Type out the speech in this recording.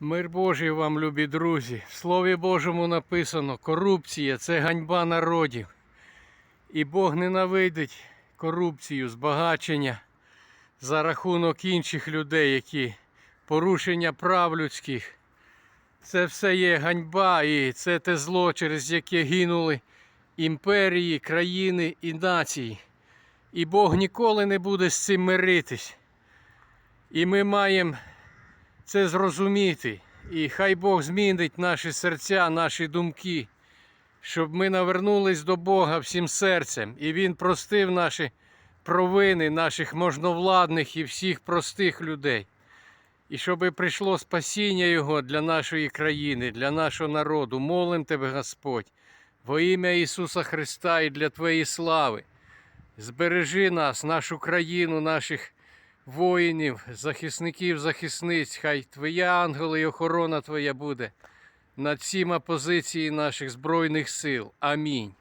Мир Божий вам, любі друзі. В Слові Божому написано: корупція це ганьба народів. І Бог ненавидить корупцію, збагачення за рахунок інших людей, які порушення прав людських. Це все є ганьба і це те зло, через яке гинули імперії, країни і нації. І Бог ніколи не буде з цим миритись. І ми маємо це зрозуміти. І хай Бог змінить наші серця, наші думки, щоб ми навернулись до Бога всім серцем, і Він простив наші провини, наших можновладних і всіх простих людей. І щоб прийшло спасіння Його для нашої країни, для нашого народу. Молим Тебе, Господь, во ім'я Ісуса Христа і для Твоєї слави. Збережи нас, нашу країну, наших воїнів, захисників, захисниць. Хай Твої ангели і охорона Твоя буде над всіма позиції наших Збройних сил. Амінь.